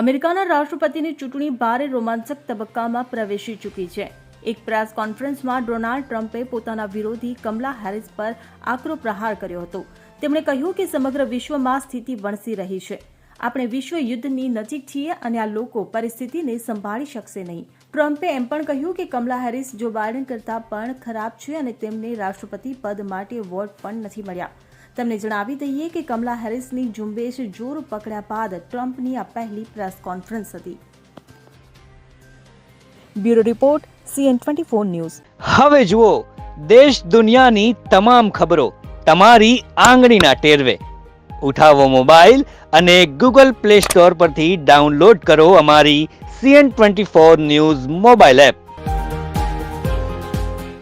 અમેરિકાના રાષ્ટ્રપતિની ચૂંટણી ભારે રોમાંચક તબક્કામાં પ્રવેશી ચૂકી છે. એક પ્રેસ કોન્ફરન્સમાં ડોનાલ્ડ ટ્રમ્પે પોતાના વિરોધી કમલા હેરિસ પર આકરો પ્રહાર કર્યો હતો. તેમણે કહ્યું કે સમગ્ર વિશ્વમાં સ્થિતિ વણસી રહી છે. આપણે વિશ્વ યુદ્ધની નજીક છીએ અને આ લોકો પરિસ્થિતિને સંભાળી શકશે નહીં. ટ્રમ્પે એમ પણ કહ્યું કે કમલા હેરિસ જો બાઇડન કરતાં પણ ખરાબ છે અને તેમને રાષ્ટ્રપતિ પદ માટે વોટ પણ નથી મળ્યા. તમને જણાવી દઈએ કે કમલા હેરિસની ઝુંબેશ જોર પકડ્યા બાદ ટ્રમ્પની આ પહેલી પ્રેસ કોન્ફરન્સ હતી. Bureau report, C N twenty four news. હવે જુઓ, દેશ દુનિયાની તમામ ખબરો તમારી આંગળીના ટેરવે. ઉઠાવો મોબાઈલ અને ગૂગલ પ્લે સ્ટોર પરથી ડાઉનલોડ કરો અમારી C N twenty four news mobile app.